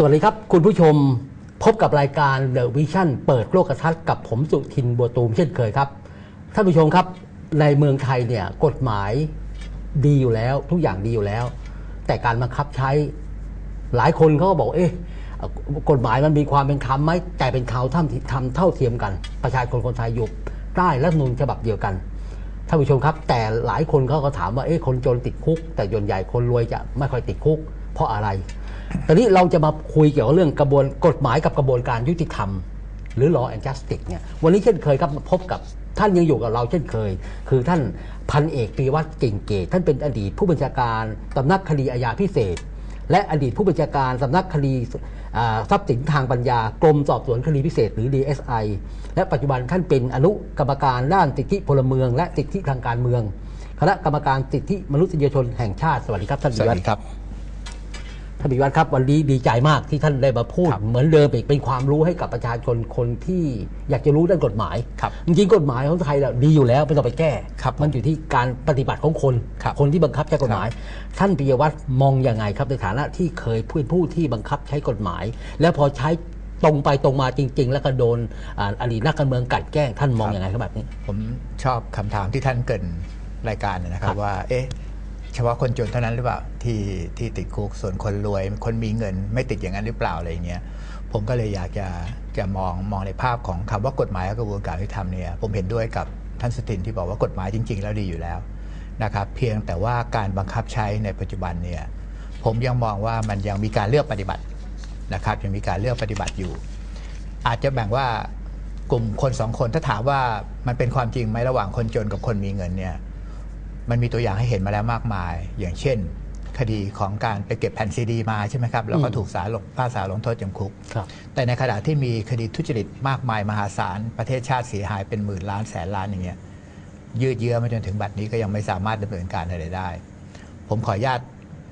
สวัสดีครับ คุณผู้ชมพบกับรายการ The Vision เปิดโลกทัศน์กับผมสุทินบัวตูมเช่นเคยครับ ท่านผู้ชมครับในเมืองไทยเนี่ยกฎหมายดีอยู่แล้ว ทุกอย่างดีอยู่แล้ว แต่การบังคับใช้หลายคนเขาก็บอกเอ๊ะเอ่อกฎหมายมันมีความเป็นธรรมไหมแต่เป็นเขาทำทำเท่าเทียมกัน ประชาชนคนไทยอยู่ใต้รัฐนูญฉบับเดียวกันท่านผู้ชมครับ แต่หลายคนเขาก็ถามว่าเอ๊ะคนจนติดคุก แต่ส่วนใหญ่คนรวยจะไม่ค่อยติดคุก เพราะอะไร ตอนนี้เราจะมาคุยเกี่ยวกับเรื่องกระบวนกฎหมายกับกระบวนการยุติธรรม หรือ law and justice เนี่ยวันนี้เช่นเคยครับพบกับท่านยังอยู่กับเราเช่นเคย คือท่านพันเอกปีวัฒน์เก่งเกตท่านเป็นอดีตผู้บัญชาการสำนักคดีอาญาพิเศษ และอดีตผู้บัญชาการสำนักคดีทรัพย์สินทางปัญญากรมสอบสวนคดีพิเศษ หรือ DSI และปัจจุบันท่านเป็นอนุกรรมการด้านสิทธิพลเมือง และสิทธิทางการเมือง คณะกรรมการสิทธิมนุษยชนแห่งชาติสวัสดีครับท่านสวัสดีครับ ท่านปิวัฒน์ครับวันนี้ดีใจมากที่ท่านได้มาพูดครับเหมือนเดิมอีกเป็นความรู้ให้กับประชาชนคนที่อยากจะรู้ด้านกฎหมายครับจริงๆกฎหมายของไทยน่ะดีอยู่แล้วไม่ต้องไปแก้ครับมันอยู่ที่การปฏิบัติของคนครับนที่บังคับใช้กฎหมาย ท่านปิยวัฒน์มองยังไงครับในฐานะที่เคยพูดผู้ที่บังคับใช้กฎหมาย แล้วพอใช้ตรงไปตรงมาจริง ๆ แล้วก็โดนอ่าอดีตนักการเมืองกลัดแกล้งท่านมองยังไงครับแบบนี้ ผมชอบคำถามที่ท่านเกรินรายการเนยนะครัครับบว่า เอ๊ะ เฉพาะคนจนเท่านั้นหรือเปล่าที่ที่ติดคุกส่วนคนรวย คนมีเงินไม่ติดอย่างนั้นหรือเปล่าอะไรเงี้ยผมก็เลยอยากจะจะมองมองในภาพของคำว่ากฎหมายและกระบวนการยุติธรรมเนี่ยผมเห็นด้วยกับท่านสุทินที่บอกว่ากฎหมายจริง ๆ แล้วดีอยู่แล้วนะครับเพียงแต่ว่าการบังคับใช้ในปัจจุบันเนี่ยผมยังมองว่ามันยังมีการเลือกปฏิบัตินะครับยังมีการเลือกปฏิบัติอยู่ อาจจะแบ่งว่ากลุ่มคนสองคนถ้าถามว่ามันเป็นความจริงไหมระหว่างคนจนกับคนมีเงินเนี่ย มันมีตัวอย่างให้เห็นมาแล้วมากมาย อย่างเช่น คดีของการไปเก็บแผ่นซีดีมาใช่ไหมครับแล้วก็อืมถูกศาลลงพาษาลงโทษจำคุกครับแต่ในขณะที่มีคดีทุจริตมากมายมหาศาลประเทศชาติเสียหายเป็นหมื่นล้านแสนล้านอย่างเงี้ยยืดเยื้อมาจนถึงบัดนี้ก็ยังไม่สามารถดำเนินการอะไรได้ ผมขออนุญาต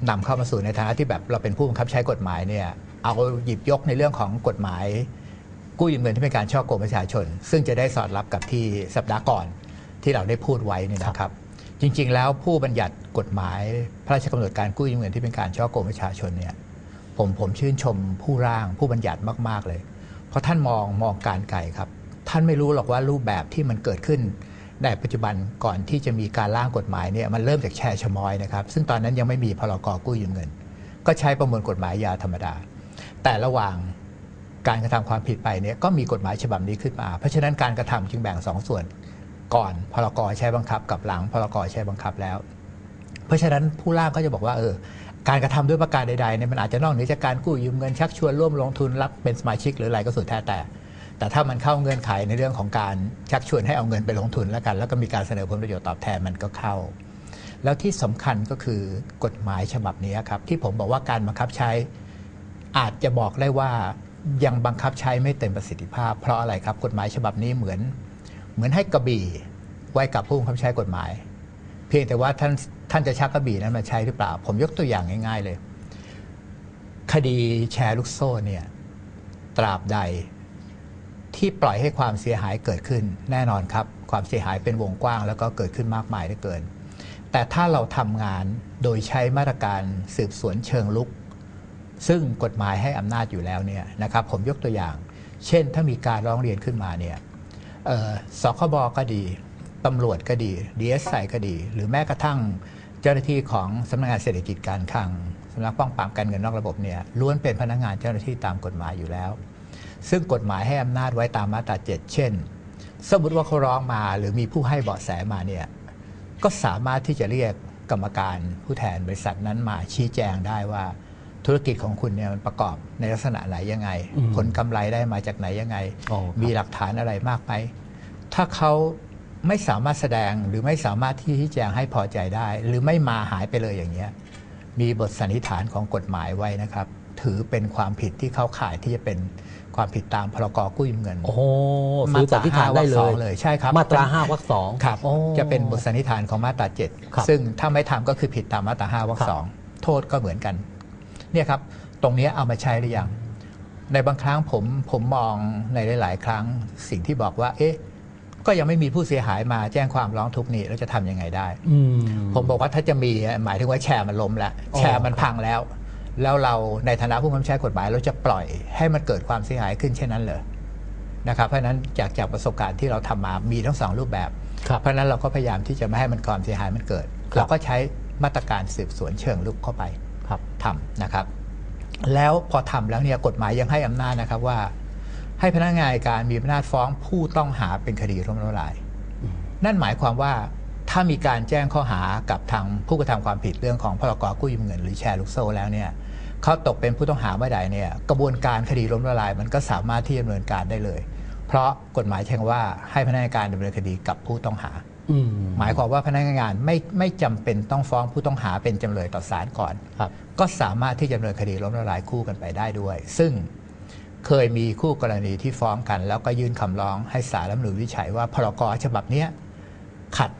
นำเข้ามาสู่ในฐานะที่แบบเราเป็นผู้บังคับใช้กฎหมายเนี่ยเอาหยิบยกในเรื่องของกฎหมาย กู้ยืมเงินที่เป็นการช่อโกงประชาชน ซึ่งจะได้สอดรับกับที่สัปดาห์ก่อนที่เราได้พูดไว้เนี่ยนะครับ จริง ๆ แล้วผู้บัญญัติกฎหมาย พระราชกำหนดการกู้ยืมเงินที่เป็นการช่อโกงประชาชนเนี่ยผมผมชื่นชมผู้ร่างผู้บัญญัติมาก ๆ เลย เพราะท่านมองมองการไกลครับ ท่านไม่รู้หรอกว่ารูปแบบที่มันเกิดขึ้นในปัจจุบันก่อนที่จะมีการร่างกฎหมายเนี่ยมันเริ่มจากแชร์ชมอยนะครับ ซึ่งตอนนั้นยังไม่มีพรกกู้ยืมเงิน ก็ใช้ประมวลกฎหมายยาธรรมดา แต่ระหว่างการกระทำความผิดไปเนี่ยก็มีกฎหมายฉบับนี้ขึ้นมา เพราะฉะนั้นการกระทำจึงแบ่งสองส่วน ก่อนพรกใช้บังคับ กับหลังพรกใช้บังคับแล้ว เพราะฉะนั้นผู้ร่างก็จะบอกว่าเออการกระทำด้วยประการใดๆเนี่ยมันอาจจะนอกเหนือจากการกู้ยืมเงินชักชวนร่วมลงทุนรับเป็นสมาชิกหรืออะไรก็สุดแท้แต่ แต่ถ้ามันเข้าเงื่อนไขในเรื่องของการชักชวนให้เอาเงินไปลงทุนแล้วกัน แล้วก็มีการเสนอผลประโยชน์ตอบแทนมันก็เข้า แล้วที่สำคัญก็คือกฎหมายฉบับนี้ครับที่ผมบอกว่าการบังคับใช้อาจจะบอกได้ว่ายังบังคับใช้ไม่เต็มประสิทธิภาพ เพราะอะไรครับกฎหมายฉบับนี้เหมือน เหมือนให้กระบี่ไว้กับผู้บังคับใช้กฎหมาย เพียงแต่ว่าท่านท่านจะชักกระบี่นั้นมาใช้หรือเปล่า ผมยกตัวอย่างง่าย ๆ เลย คดีแชร์ลูกโซ่เนี่ยตราบใดที่ปล่อยให้ความเสียหายเกิดขึ้นแน่นอนครับ ความเสียหายเป็นวงกว้าง แล้วก็เกิดขึ้นมากมายเหลือเกิน แต่ถ้าเราทำงานโดยใช้มาตรการสืบสวนเชิงลุก ซึ่งกฎหมายให้อำนาจอยู่แล้วเนี่ยนะครับผมยกตัวอย่าง เช่นถ้ามีการร้องเรียนขึ้นมาเนี่ย สคบก็ดีตำรวจก็ดี DSI ก็ดี หรือแม้กระทั่งเจ้าหน้าที่ของสำนักงานเศรษฐกิจการคลังสำนักป้องปรามการเงินนอกระบบเนี่ยล้วนเป็นพนักงานเจ้าหน้าที่ตามกฎหมายอยู่แล้ว ซึ่งกฎหมายให้อำนาจไว้ตามมาตรา7เช่น สมมติว่าเขาร้องมาหรือมีผู้ให้เบาะแสมาเนี่ยก็สามารถที่จะเรียกกรรมการผู้แทนบริษัทนั้นมาชี้แจงได้ว่า ธุรกิจของคุณเนี่ยมันประกอบในลักษณะไหนยังไงอืมผลกำไรได้มาจากไหนยังไงอ๋อครับมีหลักฐานอะไรมากไหมถ้าเขาไม่สามารถแสดงหรือไม่สามารถที่ชี้แจงให้พอใจได้ หรือไม่มาหายไปเลยอย่างเงี้ยมีบทสันนิษฐานของกฎหมายไว้นะครับ ถือเป็นความผิดที่เข้าข่ายที่จะเป็นความผิดตามพรกกู้ยืมเงิน โอ้โหซื้อสันนิษฐานได้เลมตรห้วรรคสอยงเลยใช่ครับ มาตราห้าวรรคสองครับโอ้จะเป็นบทสันนิษฐานของมาตราเจ็ดครับซึ่งถ้าไม่ทำก็คือผิดตามมาตราห้าวรรคครับสองโทษก็เหมือนกัน เนี่ยครับตรงเนี้ยเอามาใช้หรือยังในบางครั้งผมผมมองในหลาย ๆ ครั้งสิ่งที่บอกว่า เอ๊ะ ก็ยังไม่มีผู้เสียหายมาแจ้งความร้องทุกข์นี่แล้วจะทำยังไงได้อืมผมบอกว่าถ้าจะมีหมายถึงว่าแชร์มันล้มแล้วอ๋อแชร์มันพังแล้ว แล้วเราในฐานะผู้บังคับใช้กฎหมาย เราจะปล่อยให้มันเกิดความเสียหายขึ้นเช่นนั้นเลยนะครับเพราะฉะนั้นจากจากประสบการณ์ที่เราทำมามีทั้งสองรูปแบบครับเพราะฉะนั้นเราก็พยายามที่จะไม่ให้มันความเสียหายมันเกิดครับเราก็ใช้มาตรการสืบสวนเชิงลุกเข้าไปครับ ทำนะครับ แล้วพอทำแล้วเนี่ยกฎหมายยังให้อำนาจนะครับว่า ให้พนักงานการมีอำนาจฟ้องผู้ต้องหาเป็นคดีร่วมละลาย นั่นหมายความว่าถ้ามีการแจ้งข้อหากับทางผู้กระทำความผิดเรื่องของพรกกู้ยืมเงิน หรือแชร์ลูกโซ่แล้วเนี่ยเขาตกเป็นผู้ต้องหาเมื่อใดเนี่ยกระบวนการคดีล้มละลาย มันก็สามารถที่ดำเนินการได้เลย เพราะกฎหมายแจ้งว่าให้พนักงานการดำเนินคดีกับผู้ต้องหา หมายความว่าพนักงานไม่ไม่จำเป็นต้องฟ้องผู้ต้องหาเป็นจำเลยต่อศาลก่อน ครับ ก็สามารถที่จะดำเนินคดีล้มละลายคู่กันไปได้ด้วย ซึ่งเคยมีคู่กรณีที่ฟ้องกัน แล้วก็ยื่นคำร้องให้ศาลรัฐธรรมนูญวินิจฉัยว่าพรกฉบับเนี้ยขัด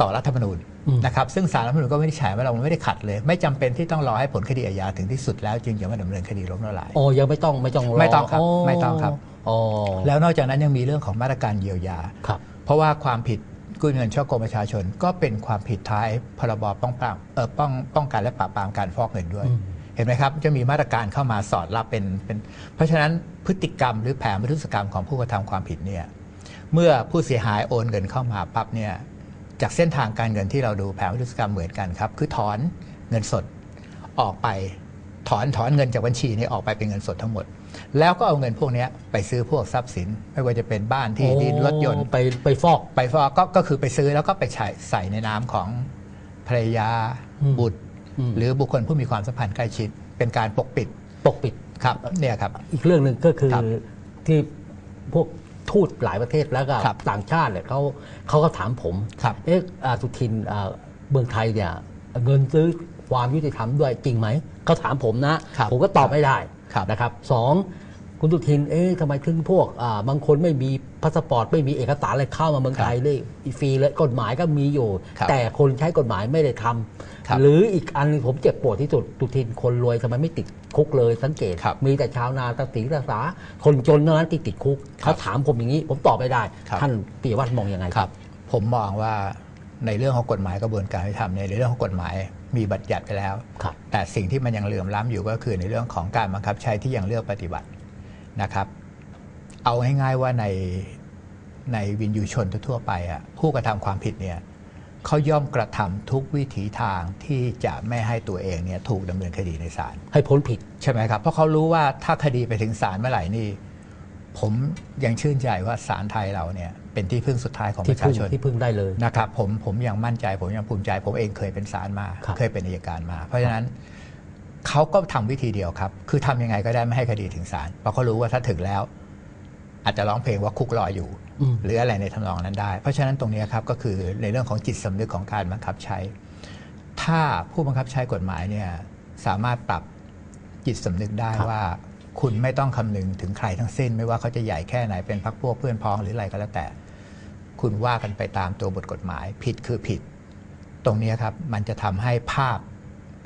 ต่อรัฐธรรมนูญอืม นะครับซึ่งศาลรัฐธรรมนูญก็ไม่ได้ฉายว่าเราไม่ได้ขัดเลย ไม่จำเป็นที่ต้องรอให้ผลคดีอาญาถึงที่สุดแล้วจึงจะมาดำเนินคดีล้มละลายโอ้ยังไม่ต้องไม่ต้องรไม่ต้องครับไม่ต้องครับ อ๋อแล้วนอกจากนั้นยังมีเรื่องของมาตรการเยียวยา ครับ เพราะว่าความผิด กู้เงินช่อโกงประชาชน ก็เป็นความผิดท้ายพรบป้องปรามเอ่อป้องป้องกันและปราบปรามการฟอกเงินด้วยอืมเห็นไหมครับ จะมีมาตรการเข้ามาสอดรับเป็นเป็น เพราะฉะนั้นพฤติกรรมหรือแผนพฤติกรรมของผู้กระทำความผิดเนี่ยเมื่อผู้เสียหายโอนเงินเข้ามาปั๊บเนี่ยจากเส้นทางการเงินที่เราดูแผนพฤติกรรมเหมือนกันครับ คือถอนเงินสดออกไปถอนถอนเงินจากบัญชีนี้ออกไปเป็นเงินสดทั้งหมด แล้วก็เอาเงินพวกเนี้ยไปซื้อพวกทรัพย์สิน ไม่ว่าจะเป็นบ้านที่ดินรถยนต์ ไปไปฟอก ไปฟอกก็ก็คือไปซื้อแล้วก็ไปใช้ใส่ในน้ำของภรรยาอืมบุตรอืมหรือบุคคลผู้มีความสัมพันธ์ใกล้ชิด เป็นการปกปิดปกปิดครับเนี่ยครับ อีกเรื่องหนึ่งก็คือครับที่พวกทูตหลายประเทศแล้วก็ครับต่างชาติเนี่ยเขาเขาก็ถามผมครับเอ๊ะอ่าสุทินอ่าเมืองไทยเนี่ยเงินซื้อความยุติธรรมด้วยจริงไหมเขาถามผมนะครับผมก็ตอบไม่ได้ ครับนะครับสองคุณสุทิน เอ๊ะทำไมถึงพวกอ่าบางคนไม่มีพาสปอร์ต ไม่มีเอกสารอะไรเข้ามาเมืองไทยเลยฟรีเลยกฎหมายก็มีอยู่ ครับแต่คนใช้กฎหมายไม่ได้ทำครับหรืออีกอันหนึ่งผมเจ็บปวดที่สุดสุทินคนรวยทำไมไม่ติดคุกเลยสังเกต ครับมีแต่ชาวนาตาสีตาสาคนจนเท่านั้นที่ติดคุกครับเขาถามผมอย่างนี้ ผมตอบไม่ได้ ครับ ท่านปิยวัฒน์มองยังไง ครับผมมองว่าในเรื่องของกฎหมายกระบวนการยุติธรรมเนี่ยในเรื่องของกฎหมาย มีบัญญัติไปแล้วครับแต่สิ่งที่มันยังเหลื่อมล้ำอยู่ก็คือในเรื่องของการบังคับใช้ที่ยังเลือกปฏิบัตินะครับ เอาง่ายๆว่าในในวินยูชนทั่วๆไปอะผู้กระทำความผิดเนี่ยเขาย่อมกระทำทุกวิถีทางที่จะไม่ให้ตัวเองเนี่ยถูกดำเนินคดีในศาลให้พ้นผิดใช่ไหมครับเพราะเขารู้ว่าถ้าคดีไปถึงศาลเมื่อไหร่นี่ ผมยังชื่นใจว่าศาลไทยเราเนี่ยเป็นที่พึ่งสุดท้ายของปที่ระชาพึ่งชนที่พึ่งได้เลยนะครับผมผมยังมั่นใจผมยังภูมิใจ ผมเองเคยเป็นศาลมาครับเคยเป็นอัยการมา เพราะฉะนั้นเขาก็ทำวิธีเดียวครับ คือทำยังไงก็ได้ไม่ให้คดีถึงศาลเพราะเขารู้ว่าถ้าถึงแล้ว อาจจะร้องเพลงว่าคุกรออยู่อืมหรืออะไรในทำนองนั้นได้ เพราะฉะนั้นตรงนี้ครับก็คือในเรื่องของจิตสำนึกของการบังคับใช้ ถ้าผู้บังคับใช้กฎหมายเนี่ยสามารถปรับจิตสำนึกได้ครับว่า คุณไม่ต้องคำนึงถึงใครทั้งสิ้น ไม่ว่าเขาจะใหญ่แค่ไหนเป็นพักพวกเพื่อนพ้องหรืออะไรก็แล้วแต่ คุณว่ากันไปตามตัวบทกฎหมาย ผิดคือผิด ตรงนี้ครับมันจะทำให้ภาพ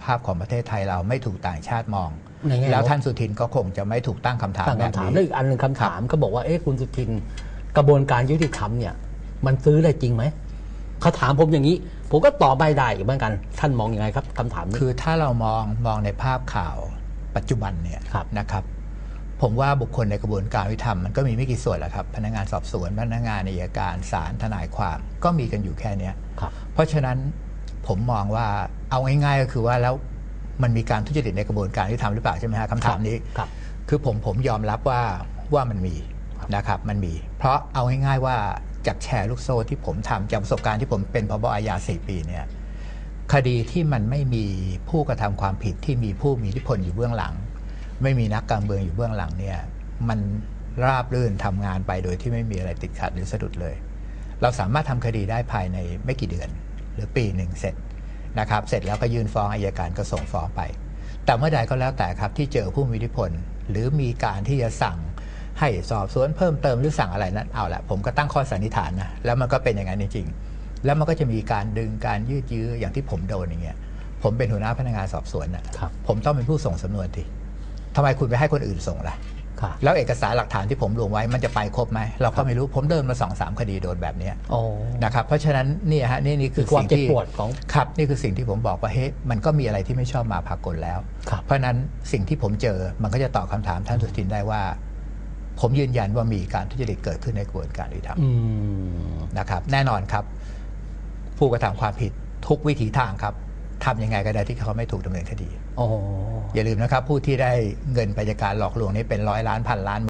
ภาพของประเทศไทยเราไม่ถูกต่างชาติมองในแง่แล้วลบท่านสุทินก็คงจะไม่ถูกตั้งคำถามตั้งแบบคำถามนี้แล้วอีกอันหนึ่งคำถามเขาบอกว่าเอ๊ะคุณสุทินกระบวนการยุติธรรมเนี่ย มันซื้อได้จริงไหมเขาถามผมอย่างนี้ ผมก็ตอบไม่ได้อีกเหมือนกัน ท่านมองอยังไงครับคำถามนี้คือถ้าเรามองมองในภาพข่าวปัจจุบันเนี่ยครับนะครับ ผมว่าบุคคลในกระบวนการยุติธรรมมันก็มีไม่กี่ส่วนแหละครับ พนักงานสอบสวน พนักงานอัยการศาลทนายความก็มีกันอยู่แค่เนี้ยครับเพราะฉะนั้นผมมองว่าเอาง่ายๆก็คือว่าแล้วมันมีการทุจริตในกระบวนการยุติธรรมหรือเปล่าใช่ไหมฮะคำถามนี้ครับคือผมผมยอมรับว่าว่ามันมีนะครับมันมี เพราะเอาง่ายๆว่าจากแชร์ลูกโซ่ที่ผมทำจากประสบการณ์ที่ผมเป็นพบอาญาสี่ปีเนี่ยคดีที่มันไม่มีผู้กระทำความผิดที่มีผู้มีอิทธิพลอยู่เบื้องหลัง ไม่มีนักการเมืองอยู่เบื้องหลังเนี่ยมันราบรื่นทำงานไปโดยที่ไม่มีอะไรติดขัดหรือสะดุดเลย เราสามารถทำคดีได้ภายในไม่กี่เดือน หรือปีหนึ่งเสร็จนะครับ เสร็จแล้วก็ยื่นฟ้องอายการก็ส่งฟ้องไป แต่เมื่อใดก็แล้วแต่ครับที่เจอผู้มีอิทธิพล หรือมีการที่จะสั่งให้สอบสวนเพิ่มเติมหรือสั่งอะไรนั้นเอาละผมก็ตั้งข้อสันนิษฐานนะแล้วมันก็เป็นอย่างนั้นจริงๆแล้วมันก็จะมีการดึงการยืดยื้ออย่างที่ผมโดนอย่างเงี้ยผมเป็นหัวหน้าพนักงานสอบสวนนะครับผมต้องเป็นผู้ส่งสำนวนที ทำไมคุณไปให้คนอื่นส่งล่ะครับแล้วเอกสารหลักฐานที่ผมรวมไว้มันจะไปครบไหมเราก็ไม่รู้ผมเดินมาสองสามคดีโดนแบบเนี้ยโอ้นะครับเพราะฉะนั้นนี่ฮะนี่นี่คืคืออความสิ่งเจ็บที่ปวดของครับนี่คือสิ่งที่ผมบอกว่าเฮ้ยมันก็มีอะไรที่ไม่ชอบมาพากลแล้วครับเพราะฉะนั้นสิ่งที่ผมเจอมันก็จะตอบคำถามท่านสุทินได้ว่า ผมยืนยันว่ามีการทุจริตเกิดขึ้นในกระบวนการยุติธรรมอืมนะครับ แน่นอนครับ ผู้กระทำความผิดทุกวิถีทางครับ ทำยังไงก็ได้ที่เขาไม่ถูกดำเนินคดีโอ้อย่าลืมนะครับ ผู้ที่ได้เงินไปจากการหลอกลวงนี้เป็นร้อยล้านพันล้าน